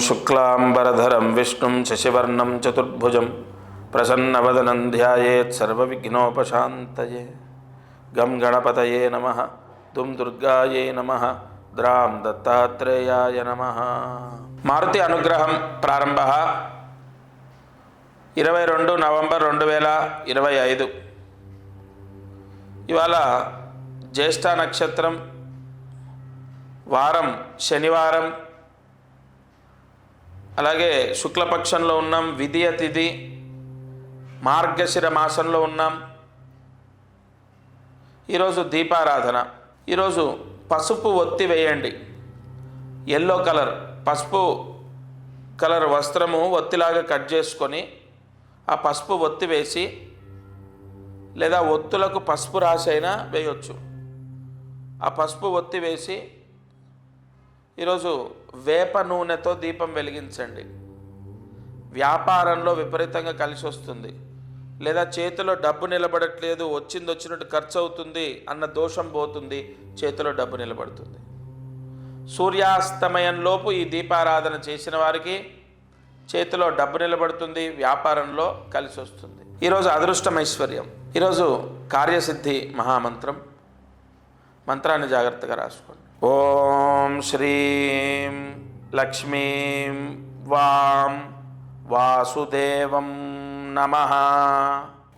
శుక్లాంబరధరం విష్ణుం శశివర్ణం చతుర్భుజం ప్రసన్నవదనం ధ్యాయేత్ సర్వవిఘ్నోపశాంతయే గం గణపతయే నమ దుం దుర్గాయే నమ ద్రాం దత్తాత్రేయాయ నమ మారుతి అనుగ్రహం ప్రారంభ ఇరవై రెండు నవంబర్ రెండు వేల ఇరవై ఐదు। ఇవాళ జ్యేష్ఠ నక్షత్రం వారం శనివారం అలాగే శుక్లపక్షంలో ఉన్నాం విధియ తిథి మార్గశిర మాసంలో ఉన్నాం. ఈరోజు దీపారాధన. ఈరోజు పసుపు ఒత్తి వేయండి. ఎల్లో కలర్ పసుపు కలర్ వస్త్రము ఒత్తిలాగా కట్ చేసుకొని ఆ పసుపు ఒత్తి వేసి లేదా ఒత్తులకు పసుపు రాసి అయినా వేయొచ్చు. ఆ పసుపు ఒత్తి వేసి ఈరోజు వేప నూనెతో దీపం వెలిగించండి. వ్యాపారంలో విపరీతంగా కలిసి వస్తుంది. లేదా చేతిలో డబ్బు నిలబడట్లేదు వచ్చింది వచ్చినట్టు ఖర్చు అవుతుంది అన్న దోషం పోతుంది చేతిలో డబ్బు నిలబడుతుంది. సూర్యాస్తమయంలోపు ఈ దీపారాధన చేసిన వారికి చేతిలో డబ్బు నిలబడుతుంది వ్యాపారంలో కలిసి వస్తుంది. ఈరోజు అదృష్టం ఐశ్వర్యం ఈరోజు కార్యసిద్ధి మహామంత్రం. మంత్రాన్ని జాగ్రత్తగా రాసుకోండి. ఓం శ్రీం లక్ష్మీం వాం వాసుదేవం నమ.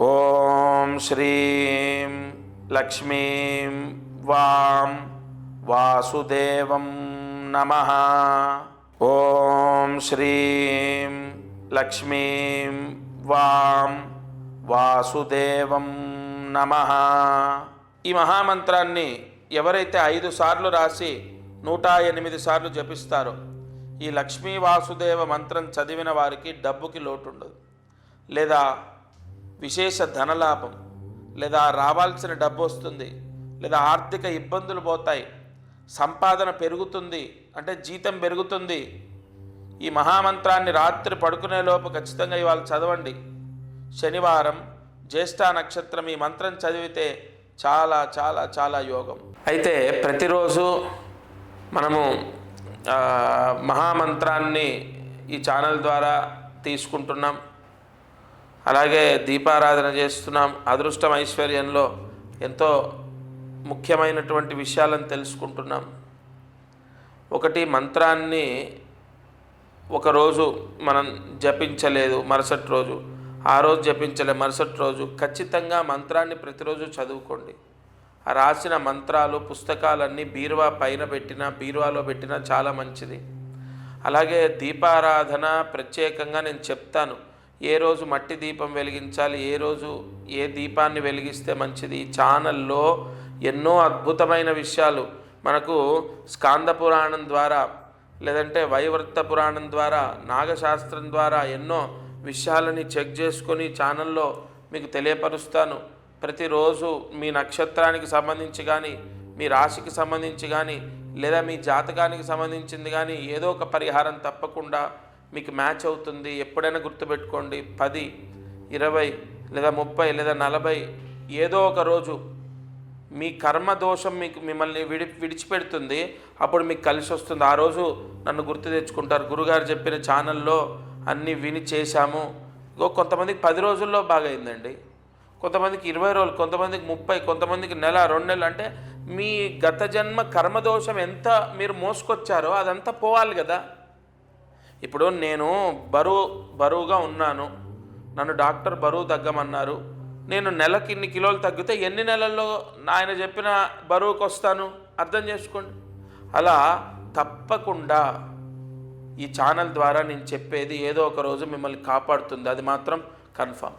ఓం శ్రీం లక్ష్మీం వాం వాసుదేవం నమ. ఓం శ్రీం లక్ష్మీం వాం వాసుదేవం నమ. ఈ మహామంత్రాన్ని ఎవరైతే ఐదు సార్లు రాసి నూట ఎనిమిది సార్లు జపిస్తారో ఈ లక్ష్మీ వాసుదేవ మంత్రం చదివిన వారికి డబ్బుకి లోటు ఉండదు లేదా విశేష ధనలాభం లేదా రావాల్సిన డబ్బు వస్తుంది లేదా ఆర్థిక ఇబ్బందులు పోతాయి సంపాదన పెరుగుతుంది అంటే జీతం పెరుగుతుంది ఈ మహామంత్రాన్ని రాత్రి పడుకునే లోపు ఖచ్చితంగా ఇవాళ చదవండి. శనివారం జ్యేష్ఠ నక్షత్రం ఈ మంత్రం చదివితే చాలా చాలా చాలా యోగం. అయితే ప్రతిరోజు మనము మహామంత్రాన్ని ఈ ఛానల్ ద్వారా తీసుకుంటున్నాం. అలాగే దీపారాధన చేస్తున్నాం. అదృష్టం ఐశ్వర్యంలో ఎంతో ముఖ్యమైనటువంటి విషయాలను తెలుసుకుంటున్నాం. ఒకటి మంత్రాన్ని ఒకరోజు మనం జపించలేదు మరుసటి రోజు. ఆ రోజు జపించలే మరుసటి రోజు. ఖచ్చితంగా మంత్రాన్ని ప్రతిరోజు చదువుకోండి. రాసిన మంత్రాలు పుస్తకాలన్నీ బీరువా పైన పెట్టినా బీరువాలో పెట్టినా చాలా మంచిది. అలాగే దీపారాధన ప్రత్యేకంగా నేను చెప్తాను. ఏ రోజు మట్టి దీపం వెలిగించాలి ఏ రోజు ఏ దీపాన్ని వెలిగిస్తే మంచిది? ఈ ఛానల్లో ఎన్నో అద్భుతమైన విషయాలు. మనకు స్కాంద పురాణం ద్వారా లేదంటే వైవర్త పురాణం ద్వారా నాగశాస్త్రం ద్వారా ఎన్నో విషయాలని చెక్ చేసుకొని ఛానల్లో మీకు తెలియపరుస్తాను. ప్రతిరోజు మీ నక్షత్రానికి సంబంధించి కానీ మీ రాశికి సంబంధించి కానీ లేదా మీ జాతకానికి సంబంధించింది కానీ ఏదో ఒక పరిహారం తప్పకుండా మీకు మ్యాచ్ అవుతుంది. ఎప్పుడైనా గుర్తుపెట్టుకోండి. పది ఇరవై లేదా ముప్పై లేదా నలభై ఏదో ఒక రోజు మీ కర్మ దోషం మీకు మిమ్మల్ని విడి విడిచిపెడుతుంది. అప్పుడు మీకు కలిసి వస్తుంది. ఆ రోజు నన్ను గుర్తు తెచ్చుకుంటారు. గురుగారు చెప్పిన ఛానల్లో అన్నీ విని చేశాము. ఇగో కొంతమందికి పది రోజుల్లో బాగా అయిందండి కొంతమందికి ఇరవై రోజులు కొంతమందికి ముప్పై కొంతమందికి నెల రెండు నెలలు అంటే మీ గత జన్మ కర్మదోషం ఎంత మీరు మోసుకొచ్చారో అదంతా పోవాలి కదా. ఇప్పుడు నేను బరువు బరువుగా ఉన్నాను. నన్ను డాక్టర్ బరువు తగ్గమన్నారు. నేను నెలకి ఇన్ని కిలోలు తగ్గితే ఎన్ని నెలల్లో ఆయన చెప్పిన బరువుకు వస్తాను? అర్థం చేసుకోండి. అలా తప్పకుండా ఈ ఛానల్ ద్వారా నేను చెప్పేది ఏదో ఒక రోజు మిమ్మల్ని కాపాడుతుంది. అది మాత్రం confirm